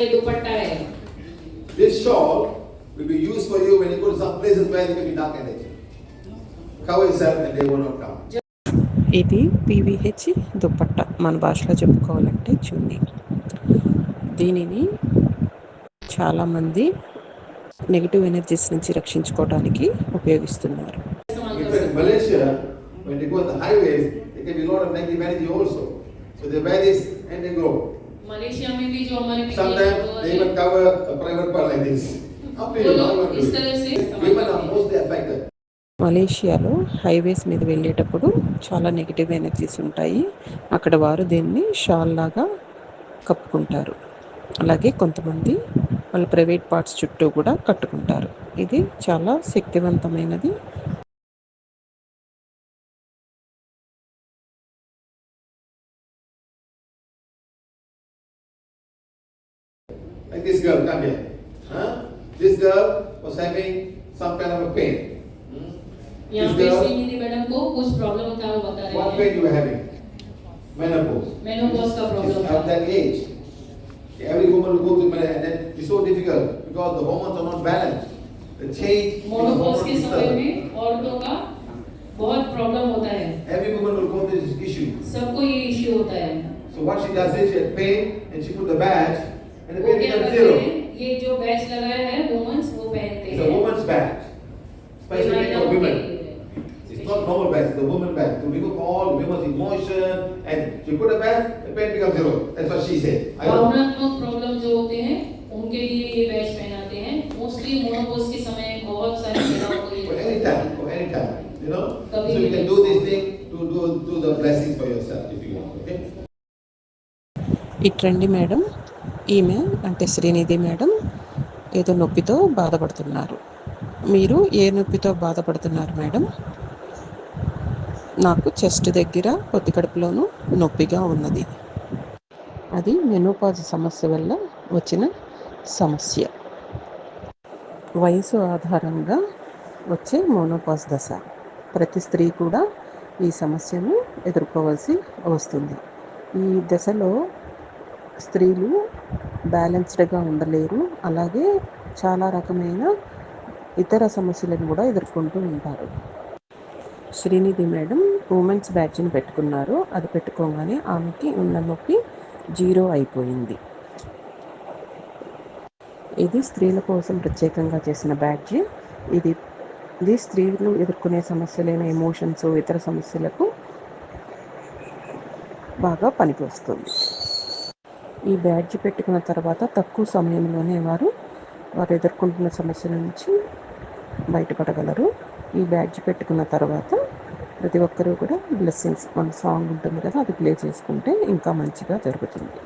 ये दुपट्टा है This shawl will be used for you when you go to some places where there can be dark energy. Cover yourself and they will not come. ఇది పీవీహెచ్ దుప్పట్ట మన భాషలో చెప్పుకోవాలంటే చున్నీ దీనిని చాలామంది negative energies నుంచి రక్షించుకోవడానికి ఉపయోగిస్తున్నారు इस्तेमाल In कर fact, सकते Malaysia, when they go on the highways, there can be a lot of negative energy also. So they wear this and they go. हैं। मलेशिया में भी जो हमारे पिछले Sometimes फोटो they है, even cover a private part like this. Up to you, वो how you लोग want to इस do तरह it. से इस्तेमाल Women are करते हैं। mostly affected. మలేషియాలో హైవేస్ మీద వెళ్ళేటప్పుడు చాలా నెగిటివ్ ఎనర్జీస్ ఉంటాయి అక్కడ వారు దీన్ని షాల్ లాగా కప్పుకుంటారు అలాగే కొంతమంది వాళ్ళ ప్రైవేట్ పార్ట్స్ చుట్టూ కూడా కట్టుకుంటారు ఇది చాలా శక్తివంతమైనది Like this girl, come here. Huh? This girl was having some kind of a pain. Hmm? यहाँ This पे girl, श्रीनिधि मैडम को कुछ प्रॉब्लम था वो बता what रहे pain हैं you were having? Menopause. Menopause का प्रॉब्लम At था that age, every woman will go through menopause, and then it's so difficult because the hormones are not balanced. The change in the menopause hormone के समय system. में औरतों का बहुत problem होता है Every woman will go through this issue. सबको ये इश्यू होता है So what she does is she had pain and she put the badge and the वो pain क्या becomes करते zero. हैं ये जो बैच लगाया है वुमेन्स वो पहनते It's a हैं woman's badge, especially for महिलाओं के women. लिए It's not normal badge, it's a woman badge. To remove all women's emotion and she put a badge, the pain becomes zero. That's what she said. I don't भावनात्मक problem जो होते हैं उनके लिए ये बैच पहनाते हैं मोस्टली मोनोपोज के समय बहुत सारी महिलाओं को For ये any time, for any time, you know. So Kabhi you bhi. can do this thing to do do the blessings for yourself if you want. Okay. ఇట్రండి మేడం ఈమె అంటే శ్రీనిధి మేడం ఏదో నొప్పితో బాధపడుతున్నారు. మీరు ఏ నొప్పితో బాధపడుతున్నారు మేడం? నాకు చెస్ట్ దగ్గర కొద్ది కడుపులోనూ నొప్పిగా ఉన్నది. అది మెనోపాజ్ సమస్య వల్ల వచ్చిన సమస్య. వయసు ఆధారంగా వచ్చే మోనోపాజ్ దశ. ప్రతి స్త్రీ కూడా ఈ సమస్యను ఎదుర్కోవాల్సి వస్తుంది. ఈ దశలో స్త్రీలు బ్యాలెన్స్డ్గా ఉండలేరు. అలాగే చాలా రకమైన ఇతర సమస్యలను కూడా ఎదుర్కొంటూ ఉంటారు. శ్రీనిధి మేడం ఉమెన్స్ బ్యాచ్ని పెట్టుకున్నారు. అది పెట్టుకోగానే ఆమెకి ఉన్న నొప్పి జీరో అయిపోయింది. ఇది స్త్రీల కోసం ప్రత్యేకంగా చేసిన బ్యాడ్జ్ ఇది ఇది స్త్రీలు ఎదుర్కొనే సమస్యలైన ఎమోషన్స్ ఇతర సమస్యలకు బాగా పనికొస్తుంది. ఈ బ్యాడ్జ్ పెట్టుకున్న తర్వాత తక్కువ సమయంలోనే వారు వారు ఎదుర్కొంటున్న సమస్యల నుంచి బయటపడగలరు. ఈ బ్యాడ్జ్ పెట్టుకున్న తర్వాత ప్రతి ఒక్కరూ కూడా బ్లెస్సింగ్స్ మన సాంగ్ ఉంటుంది కదా అది ప్లే చేసుకుంటే ఇంకా మంచిగా జరుగుతుంది.